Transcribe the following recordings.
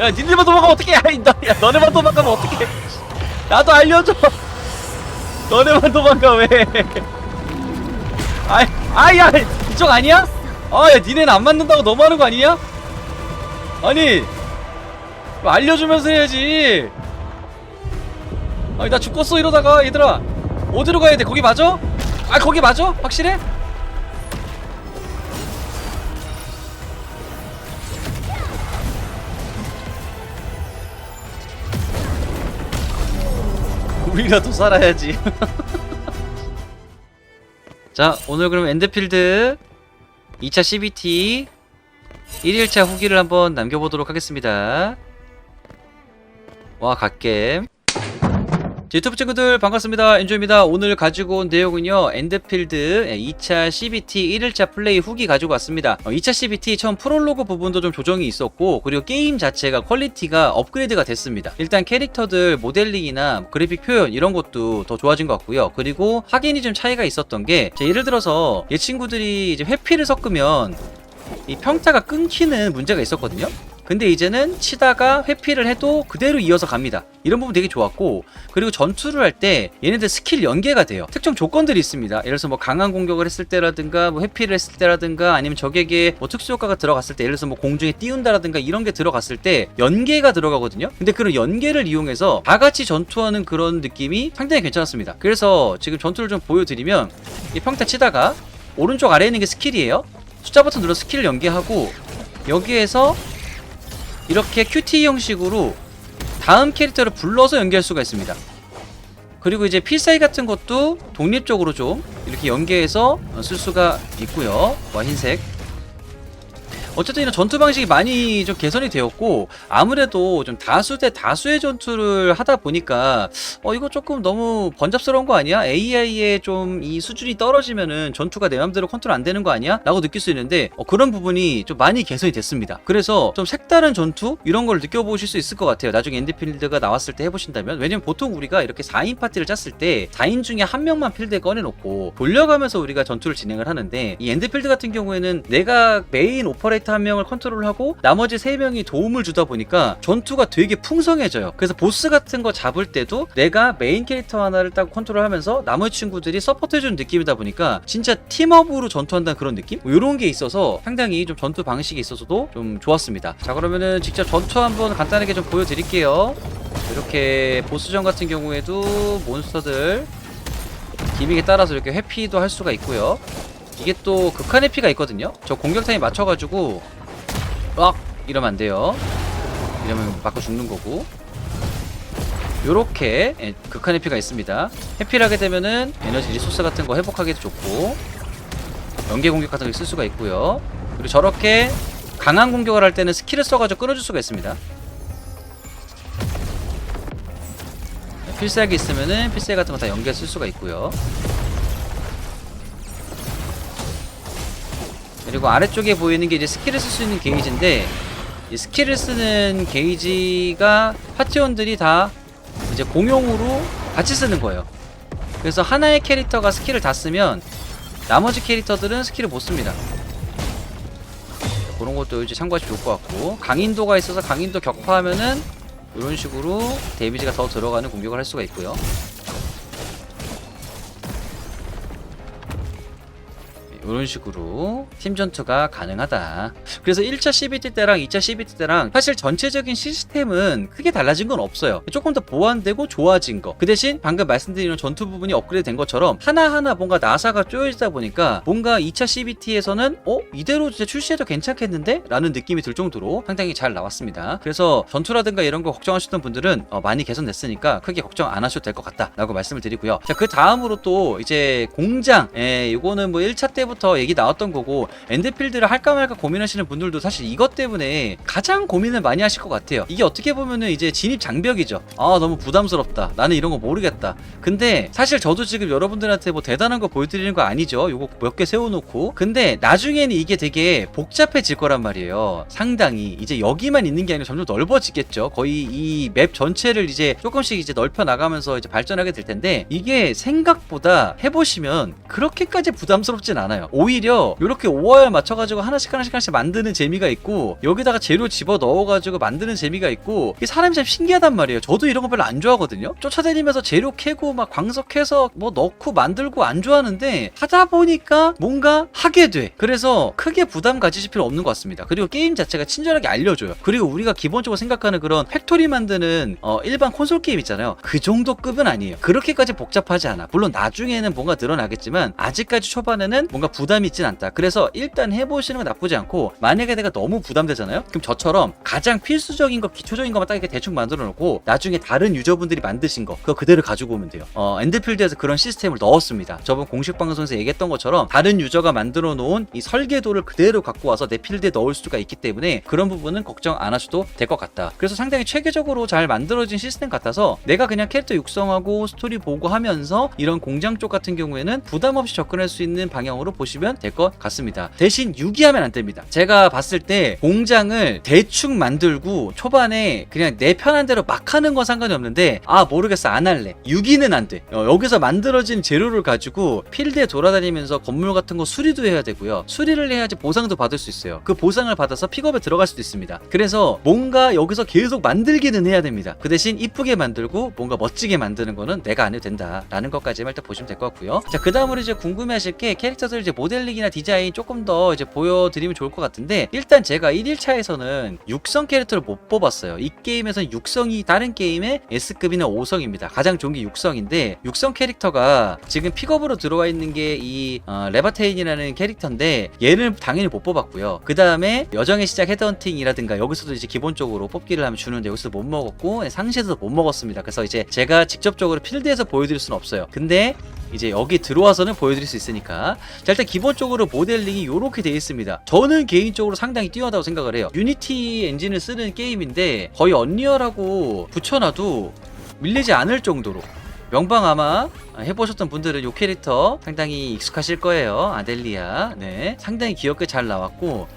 야 니네만 도망가면 어떡해 야, 너, 야 너네만 도망가면 어떡해 나도 알려줘 너네만 도망가 왜 아이 아야 이쪽 아니야? 아야 니네는 안 맞는다고 너무 하는 거 아니냐? 아니 알려주면서 해야지 아니 나 죽겠어 이러다가 얘들아 어디로 가야 돼 거기 맞아? 아 거기 맞아? 확실해? 우리라도 살아야지. 자, 오늘 그럼 엔드필드 2차 CBT 1일차 후기를 한번 남겨보도록 하겠습니다. 와, 갓겜. 제 유튜브 친구들 반갑습니다. 엔조입니다. 오늘 가지고 온 내용은요. 엔드필드 2차 CBT 1일차 플레이 후기 가지고 왔습니다. 어, 2차 CBT 처음 프롤로그 부분도 좀 조정이 있었고 그리고 게임 자체가 퀄리티가 업그레이드가 됐습니다. 일단 캐릭터들 모델링이나 그래픽 표현 이런 것도 더 좋아진 것 같고요. 그리고 확인이 좀 차이가 있었던 게제 예를 들어서 얘 친구들이 이제 회피를 섞으면 이 평타가 끊기는 문제가 있었거든요. 근데 이제는 치다가 회피를 해도 그대로 이어서 갑니다. 이런 부분 되게 좋았고 그리고 전투를 할 때 얘네들 스킬 연계가 돼요. 특정 조건들이 있습니다. 예를 들어서 뭐 강한 공격을 했을 때라든가 뭐 회피를 했을 때라든가 아니면 적에게 뭐 특수 효과가 들어갔을 때 예를 들어서 뭐 공중에 띄운다라든가 이런 게 들어갔을 때 연계가 들어가거든요. 근데 그런 연계를 이용해서 다 같이 전투하는 그런 느낌이 상당히 괜찮았습니다. 그래서 지금 전투를 좀 보여드리면 이 평타 치다가 오른쪽 아래에 있는 게 스킬이에요. 숫자 버튼 눌러 스킬을 연계하고 여기에서 이렇게 QT 형식으로 다음 캐릭터를 불러서 연결할 수가 있습니다. 그리고 이제 필사위 같은 것도 독립적으로 좀 이렇게 연계해서 쓸 수가 있고요. 와 흰색. 어쨌든 이런 전투 방식이 많이 좀 개선이 되었고 아무래도 좀 다수 대 다수의 전투를 하다 보니까 어 이거 조금 너무 번잡스러운 거 아니야? AI의 좀 이 수준이 떨어지면은 전투가 내 맘대로 컨트롤 안 되는 거 아니야? 라고 느낄 수 있는데 어, 그런 부분이 좀 많이 개선이 됐습니다. 그래서 좀 색다른 전투 이런 걸 느껴보실 수 있을 것 같아요. 나중에 엔드 필드가 나왔을 때 해보신다면 왜냐면 보통 우리가 이렇게 4인 파티를 짰을 때 4인 중에 한 명만 필드에 꺼내놓고 돌려가면서 우리가 전투를 진행을 하는데 이 엔드 필드 같은 경우에는 내가 메인 오퍼레이터 한 명을 컨트롤하고 나머지 세 명이 도움을 주다 보니까 전투가 되게 풍성해져요. 그래서 보스 같은 거 잡을 때도 내가 메인 캐릭터 하나를 딱 컨트롤하면서 나머지 친구들이 서포트해주는 느낌이다 보니까 진짜 팀업으로 전투한다는 그런 느낌? 이런 게 있어서 상당히 좀 전투 방식이 있어서도 좀 좋았습니다. 자 그러면은 직접 전투 한번 간단하게 좀 보여드릴게요. 이렇게 보스전 같은 경우에도 몬스터들 기믹에 따라서 이렇게 회피도 할 수가 있고요. 이게 또 극한 회피가 있거든요. 저 공격 타임 맞춰가지고 악 이러면 안 돼요. 이러면 맞고 죽는 거고. 요렇게 예, 극한 회피가 있습니다. 회피를 하게 되면은 에너지 리소스 같은 거 회복하기도 좋고 연계 공격 같은 거쓸 수가 있고요. 그리고 저렇게 강한 공격을 할 때는 스킬을 써가지고 끊어줄 수가 있습니다. 필살기 있으면은 필살기 같은 거 다 연계 쓸 수가 있고요. 그리고 아래쪽에 보이는 게 이제 스킬을 쓸 수 있는 게이지인데 이 스킬을 쓰는 게이지가 파티원들이 다 이제 공용으로 같이 쓰는 거예요. 그래서 하나의 캐릭터가 스킬을 다 쓰면 나머지 캐릭터들은 스킬을 못 씁니다. 그런 것도 이제 참고하시면 좋을 것 같고 강인도가 있어서 강인도 격파하면은 이런 식으로 데미지가 더 들어가는 공격을 할 수가 있고요. 이런 식으로 팀 전투가 가능하다. 그래서 1차 CBT 때랑 2차 CBT 때랑 사실 전체적인 시스템은 크게 달라진 건 없어요. 조금 더 보완되고 좋아진 거. 그 대신 방금 말씀드린 전투 부분이 업그레이드 된 것처럼 하나하나 뭔가 나사가 쪼여지다 보니까 뭔가 2차 CBT에서는 어? 이대로 진짜 출시해도 괜찮겠는데? 라는 느낌이 들 정도로 상당히 잘 나왔습니다. 그래서 전투라든가 이런 거 걱정하셨던 분들은 어, 많이 개선됐으니까 크게 걱정 안 하셔도 될 것 같다. 라고 말씀을 드리고요. 자, 그 다음으로 또 이제 공장. 예, 이거는 뭐 1차 때부터 얘기 나왔던 거고 엔드필드를 할까 말까 고민하시는 분들도 사실 이것 때문에 가장 고민을 많이 하실 것 같아요. 이게 어떻게 보면은 이제 진입 장벽이죠. 아 너무 부담스럽다. 나는 이런 거 모르겠다. 근데 사실 저도 지금 여러분들한테 뭐 대단한 거 보여드리는 거 아니죠. 요거 몇 개 세워놓고. 근데 나중에는 이게 되게 복잡해질 거란 말이에요. 상당히 이제 여기만 있는 게 아니라 점점 넓어지겠죠. 거의 이 맵 전체를 이제 조금씩 이제 넓혀 나가면서 이제 발전하게 될 텐데 이게 생각보다 해보시면 그렇게까지 부담스럽진 않아요. 오히려 이렇게 5화열 맞춰가지고 하나씩 하나씩 하나씩 만드는 재미가 있고 여기다가 재료 집어 넣어가지고 만드는 재미가 있고 이게 사람이 참 신기하단 말이에요. 저도 이런 거 별로 안 좋아하거든요. 쫓아다니면서 재료 캐고 막 광석해서 뭐 넣고 만들고 안 좋아하는데 하다 보니까 뭔가 하게 돼. 그래서 크게 부담 가지실 필요 없는 것 같습니다. 그리고 게임 자체가 친절하게 알려줘요. 그리고 우리가 기본적으로 생각하는 그런 팩토리 만드는 어, 일반 콘솔 게임 있잖아요. 그 정도 급은 아니에요. 그렇게까지 복잡하지 않아. 물론 나중에는 뭔가 늘어나겠지만 아직까지 초반에는 뭔가 부담이 있진 않다. 그래서 일단 해보시는 건 나쁘지 않고 만약에 내가 너무 부담되잖아요. 그럼 저처럼 가장 필수적인 거, 기초적인 것만 딱 이렇게 대충 만들어 놓고 나중에 다른 유저분들이 만드신 거 그거 그대로 가지고 오면 돼요. 어, 엔드필드에서 그런 시스템을 넣었습니다. 저번 공식 방송에서 얘기했던 것처럼 다른 유저가 만들어 놓은 이 설계도를 그대로 갖고 와서 내 필드에 넣을 수가 있기 때문에 그런 부분은 걱정 안 하셔도 될 것 같다. 그래서 상당히 체계적으로 잘 만들어진 시스템 같아서 내가 그냥 캐릭터 육성하고 스토리 보고 하면서 이런 공장 쪽 같은 경우에는 부담 없이 접근할 수 있는 방향으로 보시면 될 것 같습니다. 대신 유기하면 안 됩니다. 제가 봤을 때 공장을 대충 만들고 초반에 그냥 내 편한 대로 막 하는 건 상관이 없는데 아 모르겠어 안 할래. 유기는 안 돼. 어, 여기서 만들어진 재료를 가지고 필드에 돌아다니면서 건물 같은 거 수리도 해야 되고요. 수리를 해야지 보상도 받을 수 있어요. 그 보상을 받아서 픽업에 들어갈 수도 있습니다. 그래서 뭔가 여기서 계속 만들기는 해야 됩니다. 그 대신 이쁘게 만들고 뭔가 멋지게 만드는 거는 내가 안 해도 된다라는 것까지만 일단 보시면 될 것 같고요. 자, 그 다음으로 이제 궁금해하실 게 캐릭터들 이제 모델링이나 디자인 조금 더 이제 보여드리면 좋을 것 같은데 일단 제가 1일차에서는 육성 캐릭터를 못 뽑았어요. 이 게임에서는 육성이 다른 게임의 S급이나 5성입니다. 가장 좋은 게 육성인데 육성 캐릭터가 지금 픽업으로 들어와 있는 게이 레바테인이라는 캐릭터인데 얘를 당연히 못 뽑았고요. 그 다음에 여정의 시작 헤드헌팅이라든가 여기서도 이제 기본적으로 뽑기를 하면 주는데 여기서 못 먹었고 상시에서도 못 먹었습니다. 그래서 이제 제가 직접적으로 필드에서 보여드릴 수는 없어요. 근데 이제 여기 들어와서는 보여드릴 수 있으니까 자 일단 기본적으로 모델링이 이렇게 되어 있습니다. 저는 개인적으로 상당히 뛰어나다고 생각을 해요. 유니티 엔진을 쓰는 게임인데 거의 언리얼하고 붙여놔도 밀리지 않을 정도로. 명방 아마 해보셨던 분들은 이 캐릭터 상당히 익숙하실 거예요. 아델리아. 네. 상당히 귀엽게 잘 나왔고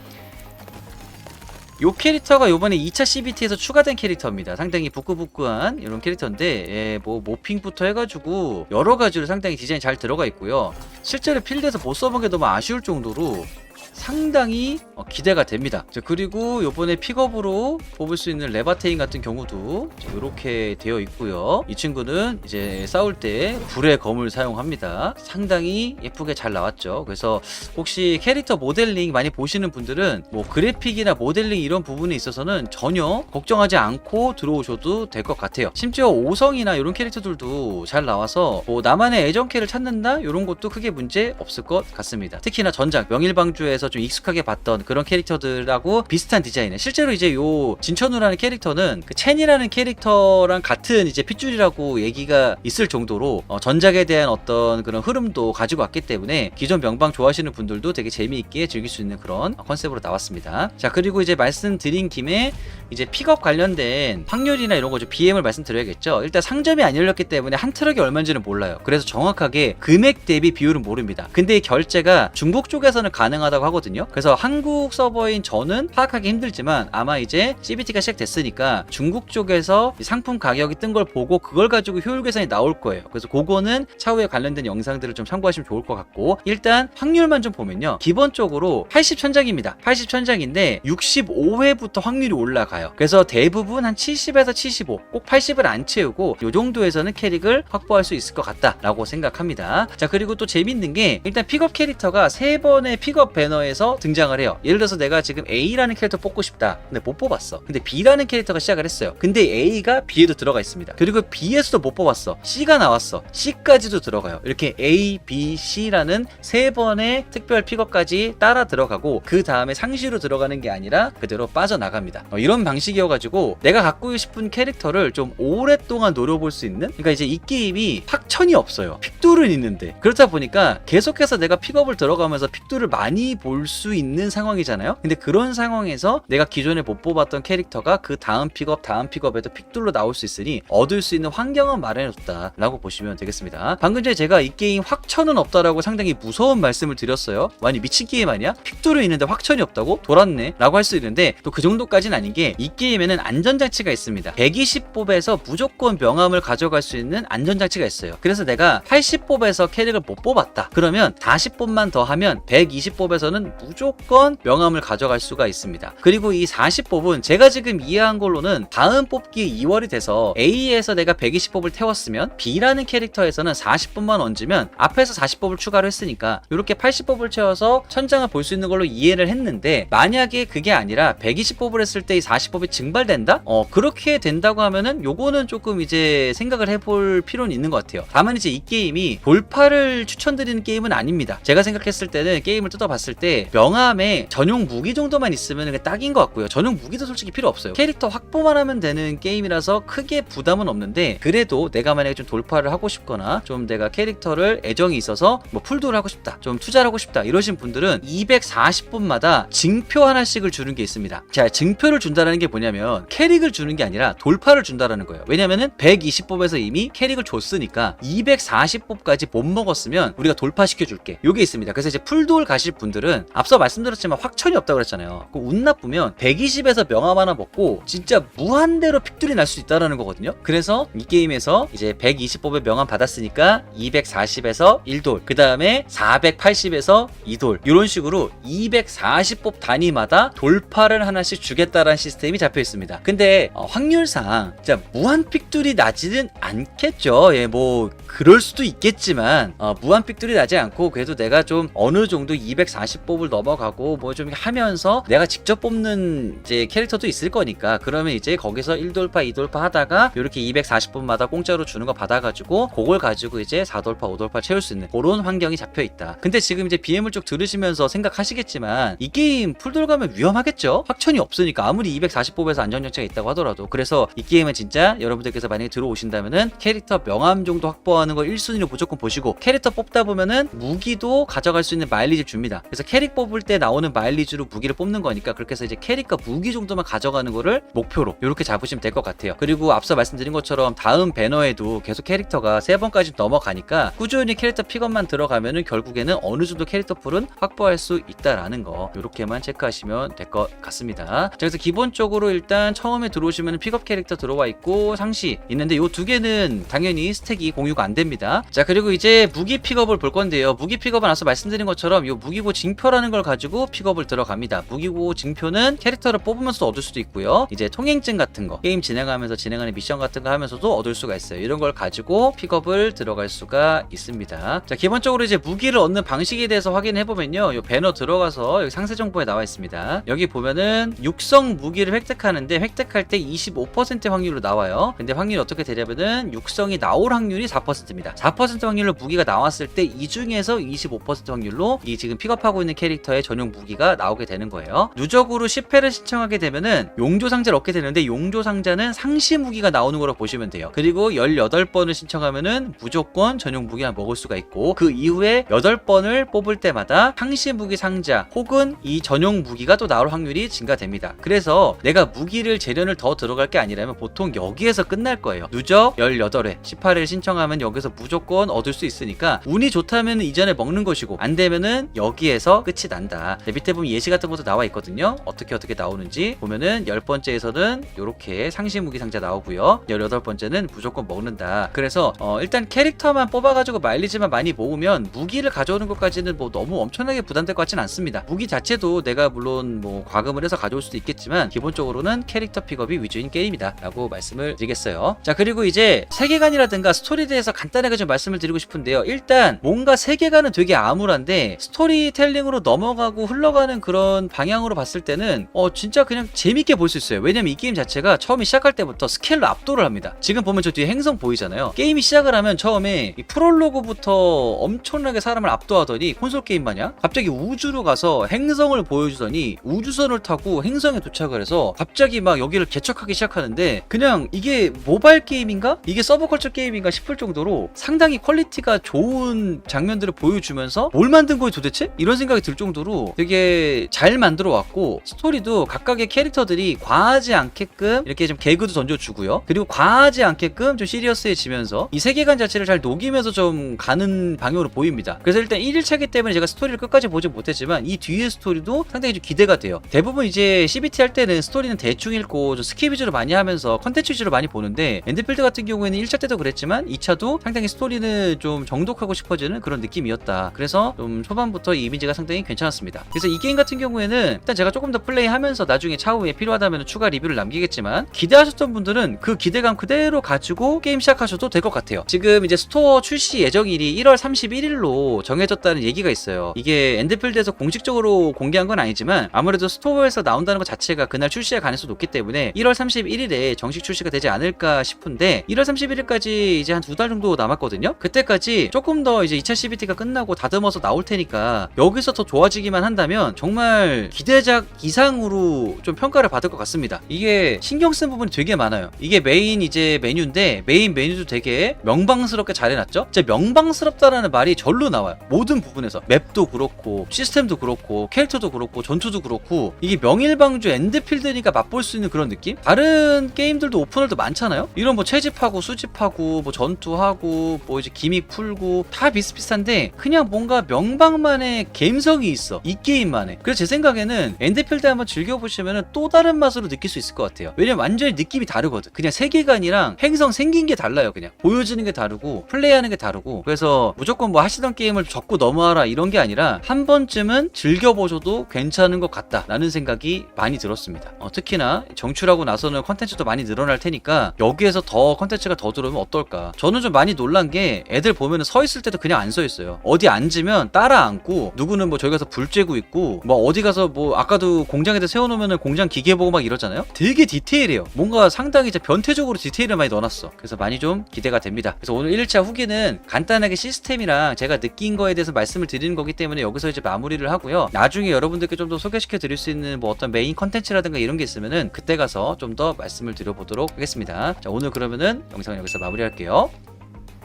요 캐릭터가 요번에 2차 CBT에서 추가된 캐릭터입니다. 상당히 부끄부끄한 이런 캐릭터인데, 예, 뭐, 모핑부터 해가지고, 여러 가지로 상당히 디자인이 잘 들어가 있고요. 실제로 필드에서 못 써본 게 너무 아쉬울 정도로 상당히 어, 기대가 됩니다. 자, 그리고 요번에 픽업으로 뽑을 수 있는 레바테인 같은 경우도 이렇게 되어 있고요. 이 친구는 이제 싸울 때 불의 검을 사용합니다. 상당히 예쁘게 잘 나왔죠. 그래서 혹시 캐릭터 모델링 많이 보시는 분들은 뭐 그래픽이나 모델링 이런 부분에 있어서는 전혀 걱정하지 않고 들어오셔도 될 것 같아요. 심지어 5성이나 이런 캐릭터들도 잘 나와서 뭐 나만의 애정캐를 찾는다 이런 것도 크게 문제 없을 것 같습니다. 특히나 전작 명일방주에서 좀 익숙하게 봤던 그런 캐릭터들하고 비슷한 디자인에 실제로 이제 요 진천우라는 캐릭터는 그 첸이라는 캐릭터랑 같은 이제 핏줄이라고 얘기가 있을 정도로 어, 전작에 대한 어떤 그런 흐름도 가지고 왔기 때문에 기존 명방 좋아하시는 분들도 되게 재미있게 즐길 수 있는 그런 컨셉으로 나왔습니다. 자 그리고 이제 말씀드린 김에 이제 픽업 관련된 확률이나 이런 거 좀 BM을 말씀드려야겠죠. 일단 상점이 안 열렸기 때문에 한 트럭이 얼마인지는 몰라요. 그래서 정확하게 금액 대비 비율은 모릅니다. 근데 이 결제가 중국 쪽에서는 가능하다고 하 거든요. 그래서 한국 서버인 저는 파악하기 힘들지만 아마 이제 CBT가 시작됐으니까 중국 쪽에서 이 상품 가격이 뜬 걸 보고 그걸 가지고 효율 계산이 나올 거예요. 그래서 그거는 차후에 관련된 영상들을 좀 참고하시면 좋을 것 같고 일단 확률만 좀 보면요. 기본적으로 80천장입니다. 80천장인데 65회부터 확률이 올라가요. 그래서 대부분 한 70에서 75, 꼭 80을 안 채우고 이 정도에서는 캐릭을 확보할 수 있을 것 같다라고 생각합니다. 자 그리고 또 재밌는 게 일단 픽업 캐릭터가 세 번의 픽업 배너에 서 등장을 해요. 예를 들어서 내가 지금 A라는 캐릭터 뽑고 싶다. 근데 못 뽑았어. 근데 B라는 캐릭터가 시작을 했어요. 근데 A가 B에도 들어가 있습니다. 그리고 B에서도 못 뽑았어. C가 나왔어. C까지도 들어가요. 이렇게 A, B, C라는 세 번의 특별 픽업까지 따라 들어가고 그 다음에 상시로 들어가는 게 아니라 그대로 빠져나갑니다. 어, 이런 방식이어가지고 내가 갖고 싶은 캐릭터를 좀 오랫동안 노려볼 수 있는 그러니까 이제 이 게임이 확천이 없어요. 픽돌은 있는데 그렇다 보니까 계속해서 내가 픽업을 들어가면서 픽돌을 많이 볼올 수 있는 상황이잖아요. 근데 그런 상황에서 내가 기존에 못 뽑았던 캐릭터가 그 다음 픽업 다음 픽업에도 픽둘로 나올 수 있으니 얻을 수 있는 환경은 마련해줬다라고 보시면 되겠습니다. 방금 전에 제가 이 게임 확천은 없다라고 상당히 무서운 말씀을 드렸어요. 많이 미친 게임 아니야? 픽둘은 있는데 확천이 없다고? 돌았네 라고 할 수 있는데 또 그 정도까지는 아닌 게 이 게임에는 안전장치가 있습니다. 120뽑에서 무조건 명함을 가져갈 수 있는 안전장치가 있어요. 그래서 내가 80뽑에서 캐릭을 못 뽑았다. 그러면 40뽑만 더 하면 120뽑에서는 무조건 명함을 가져갈 수가 있습니다. 그리고 이 40뽑은 제가 지금 이해한 걸로는 다음 뽑기 2월이 돼서 A에서 내가 120뽑을 태웠으면 B라는 캐릭터에서는 40뽑만 얹으면 앞에서 40뽑을 추가를 했으니까 이렇게 80뽑을 채워서 천장을 볼 수 있는 걸로 이해를 했는데 만약에 그게 아니라 120뽑을 했을 때 이 40뽑이 증발된다? 어 그렇게 된다고 하면은 요거는 조금 이제 생각을 해볼 필요는 있는 것 같아요. 다만 이제 이 게임이 돌파를 추천드리는 게임은 아닙니다. 제가 생각했을 때는 게임을 뜯어봤을 때 명함에 전용 무기 정도만 있으면 딱인 것 같고요. 전용 무기도 솔직히 필요 없어요. 캐릭터 확보만 하면 되는 게임이라서 크게 부담은 없는데 그래도 내가 만약에 좀 돌파를 하고 싶거나 좀 내가 캐릭터를 애정이 있어서 뭐 풀도를 하고 싶다, 좀 투자를 하고 싶다 이러신 분들은 240분마다 증표 하나씩을 주는 게 있습니다. 자, 증표를 준다는 게 뭐냐면 캐릭을 주는 게 아니라 돌파를 준다라는 거예요. 왜냐면은 120뽑에서 이미 캐릭을 줬으니까 240뽑까지 못 먹었으면 우리가 돌파시켜 줄게. 요게 있습니다. 그래서 이제 풀돌 가실 분들은 앞서 말씀드렸지만 확천이 없다고 그랬잖아요. 그운 나쁘면 120에서 명함 하나 먹고 진짜 무한대로 픽들이 날 수 있다라는 거거든요. 그래서 이 게임에서 이제 120뽑에 명함 받았으니까 240에서 1돌, 그 다음에 480에서 2돌 이런 식으로 240뽑 단위마다 돌파를 하나씩 주겠다라는 시스템이 잡혀 있습니다. 근데 어, 확률상 진짜 무한 픽들이 나지는 않겠죠. 예, 뭐 그럴 수도 있겠지만 어, 무한 픽들이 나지 않고 그래도 내가 좀 어느 정도 240 뽑을 넘어가고 뭐 좀 하면서 내가 직접 뽑는 이제 캐릭터도 있을 거니까 그러면 이제 거기서 1돌파, 2돌파 하다가 이렇게 240뽑마다 공짜로 주는 거 받아가지고 그걸 가지고 이제 4돌파, 5돌파 채울 수 있는 그런 환경이 잡혀 있다. 근데 지금 이제 BM을 쭉 들으시면서 생각하시겠지만 이 게임 풀돌 가면 위험하겠죠? 확천이 없으니까 아무리 240뽑에서 안전장치가 있다고 하더라도 그래서 이 게임은 진짜 여러분들께서 만약에 들어오신다면은 캐릭터 명함 정도 확보하는 걸 1순위로 무조건 보시고 캐릭터 뽑다 보면은 무기도 가져갈 수 있는 마일리지 줍니다. 그래서 캐릭 뽑을 때 나오는 마일리지로 무기를 뽑는 거니까 그렇게 해서 이제 캐릭과 무기 정도만 가져가는 거를 목표로 이렇게 잡으시면 될 것 같아요. 그리고 앞서 말씀드린 것처럼 다음 배너에도 계속 캐릭터가 세 번까지 넘어가니까 꾸준히 캐릭터 픽업만 들어가면은 결국에는 어느 정도 캐릭터 풀은 확보할 수 있다라는 거 이렇게만 체크하시면 될 것 같습니다. 자, 그래서 기본적으로 일단 처음에 들어오시면 픽업 캐릭터 들어와 있고 상시 있는데 요두 개는 당연히 스택이 공유가 안 됩니다. 자 그리고 이제 무기 픽업을 볼 건데요. 무기 픽업은 앞서 말씀드린 것처럼 요 무기고 징표 라는 걸 가지고 픽업을 들어갑니다. 무기고 징표는 캐릭터를 뽑으면서 얻을 수도 있고요. 이제 통행증 같은 거 게임 진행하면서 진행하는 미션 같은 거 하면서도 얻을 수가 있어요. 이런 걸 가지고 픽업을 들어갈 수가 있습니다. 자 기본적으로 이제 무기를 얻는 방식에 대해서 확인해 보면요. 요 배너 들어가서 여기 상세 정보에 나와 있습니다. 여기 보면은 육성 무기를 획득하는데 획득할 때 25% 확률로 나와요. 근데 확률이 어떻게 되냐면은 육성이 나올 확률이 4%입니다. 4% 확률로 무기가 나왔을 때 이 중에서 25% 확률로 이 지금 픽업하고 있는 캐릭터의 전용 무기가 나오게 되는 거예요. 누적으로 10회를 신청하게 되면은 용조 상자를 얻게 되는데 용조 상자는 상시 무기가 나오는 거로 보시면 돼요. 그리고 18번을 신청하면은 무조건 전용 무기가 먹을 수가 있고 그 이후에 8번을 뽑을 때마다 상시 무기 상자 혹은 이 전용 무기가 또 나올 확률이 증가됩니다. 그래서 내가 무기를 재련을 더 들어갈 게 아니라면 보통 여기에서 끝날 거예요. 누적 18회, 18회 신청하면 여기서 무조건 얻을 수 있으니까 운이 좋다면 이전에 먹는 것이고 안 되면은 여기에서 끝이 난다. 네, 밑에 보면 예시 같은 것도 나와 있거든요. 어떻게 어떻게 나오는지 보면은 10번째에서는 이렇게 상시 무기 상자 나오고요. 18번째는 무조건 먹는다. 그래서 어, 일단 캐릭터만 뽑아가지고 마일리지만 많이 모으면 무기를 가져오는 것까지는 뭐 너무 엄청나게 부담될 것 같진 않습니다. 무기 자체도 내가 물론 뭐 과금을 해서 가져올 수도 있겠지만 기본적으로는 캐릭터 픽업이 위주인 게임이다 라고 말씀을 드리겠어요. 자 그리고 이제 세계관이라든가 스토리에 대해서 간단하게 좀 말씀을 드리고 싶은데요. 일단 뭔가 세계관은 되게 암울한데 스토리텔링으로 넘어가고 흘러가는 그런 방향으로 봤을 때는 어 진짜 그냥 재밌게 볼 수 있어요. 왜냐면 이 게임 자체가 처음에 시작할 때부터 스케일로 압도를 합니다. 지금 보면 저 뒤에 행성 보이잖아요. 게임이 시작을 하면 처음에 이 프롤로그부터 엄청나게 사람을 압도하더니 콘솔 게임 마냥 갑자기 우주로 가서 행성을 보여주더니 우주선을 타고 행성에 도착을 해서 갑자기 막 여기를 개척하기 시작하는데 그냥 이게 모바일 게임인가? 이게 서브컬처 게임인가 싶을 정도로 상당히 퀄리티가 좋은 장면들을 보여주면서 뭘 만든 거예요 도대체? 이런 생각이 들 정도로 되게 잘 만들어 왔고 스토리도 각각의 캐릭터들이 과하지 않게끔 이렇게 좀 개그도 던져주고요. 그리고 과하지 않게끔 좀 시리어스해지면서 이 세계관 자체를 잘 녹이면서 좀 가는 방향으로 보입니다. 그래서 일단 1일차기 때문에 제가 스토리를 끝까지 보지 못했지만 이 뒤의 스토리도 상당히 좀 기대가 돼요. 대부분 이제 CBT 할 때는 스토리는 대충 읽고 좀 스킵 위주로 많이 하면서 컨텐츠 위주로 많이 보는데 엔드필드 같은 경우에는 1차 때도 그랬지만 2차도 상당히 스토리는 좀 정독하고 싶어지는 그런 느낌이었다. 그래서 좀 초반부터 이 이미지가 상당히 괜찮았습니다. 그래서 이 게임 같은 경우에는 일단 제가 조금 더 플레이하면서 나중에 차후에 필요하다면 추가 리뷰를 남기겠지만 기대하셨던 분들은 그 기대감 그대로 가지고 게임 시작하셔도 될 것 같아요. 지금 이제 스토어 출시 예정일이 1월 31일로 정해졌다는 얘기가 있어요. 이게 엔드필드에서 공식적으로 공개한 건 아니지만 아무래도 스토어에서 나온다는 것 자체가 그날 출시할 가능성이 높기 때문에 1월 31일에 정식 출시가 되지 않을까 싶은데 1월 31일까지 이제 한 두 달 정도 남았거든요. 그때까지 조금 더 이제 2차 CBT가 끝나고 다듬어서 나올 테니까 여기서 더 좋아지기만 한다면 정말 기대작 이상으로 좀 평가를 받을 것 같습니다. 이게 신경 쓴 부분이 되게 많아요. 이게 메인 이제 메뉴인데 메인 메뉴도 되게 명방스럽게 잘 해놨죠? 진짜 명방스럽다라는 말이 절로 나와요. 모든 부분에서 맵도 그렇고 시스템도 그렇고 캐릭터도 그렇고 전투도 그렇고 이게 명일방주 엔드필드니까 맛볼 수 있는 그런 느낌? 다른 게임들도 오픈월드 많잖아요? 이런 뭐 채집하고 수집하고 뭐 전투하고 뭐 이제 기믹 풀고 다 비슷비슷한데 그냥 뭔가 명방만의 감성이 있어. 이 게임만에 그래서 제 생각에는 엔드필드 한번 즐겨보시면 또 다른 맛으로 느낄 수 있을 것 같아요. 왜냐면 완전히 느낌이 다르거든. 그냥 세계관이랑 행성 생긴 게 달라요 그냥. 보여지는 게 다르고 플레이하는 게 다르고. 그래서 무조건 뭐 하시던 게임을 접고 넘어와라 이런 게 아니라 한 번쯤은 즐겨보셔도 괜찮은 것 같다 라는 생각이 많이 들었습니다. 어, 특히나 정출하고 나서는 컨텐츠도 많이 늘어날 테니까 여기에서 더 컨텐츠가 더 들어오면 어떨까. 저는 좀 많이 놀란 게 애들 보면은 서 있을 때도 그냥 안 서 있어요. 어디 앉으면 따라 앉고 누구는 뭐 저기 가서 불 쬐고 있고 뭐 어디 가서 뭐 아까도 공장에다 세워놓으면은 공장 기계 보고 막 이러잖아요? 되게 디테일해요. 뭔가 상당히 이제 변태적으로 디테일을 많이 넣어놨어. 그래서 많이 좀 기대가 됩니다. 그래서 오늘 1차 후기는 간단하게 시스템이랑 제가 느낀 거에 대해서 말씀을 드리는 거기 때문에 여기서 이제 마무리를 하고요. 나중에 여러분들께 좀 더 소개시켜 드릴 수 있는 뭐 어떤 메인 컨텐츠라든가 이런 게 있으면은 그때 가서 좀 더 말씀을 드려보도록 하겠습니다. 자 오늘 그러면은 영상 여기서 마무리할게요.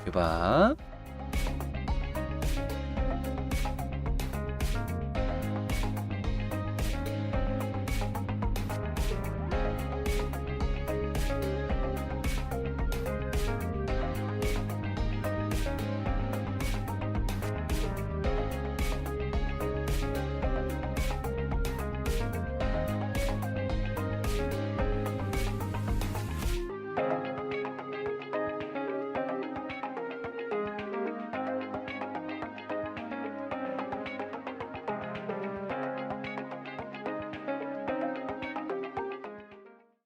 유바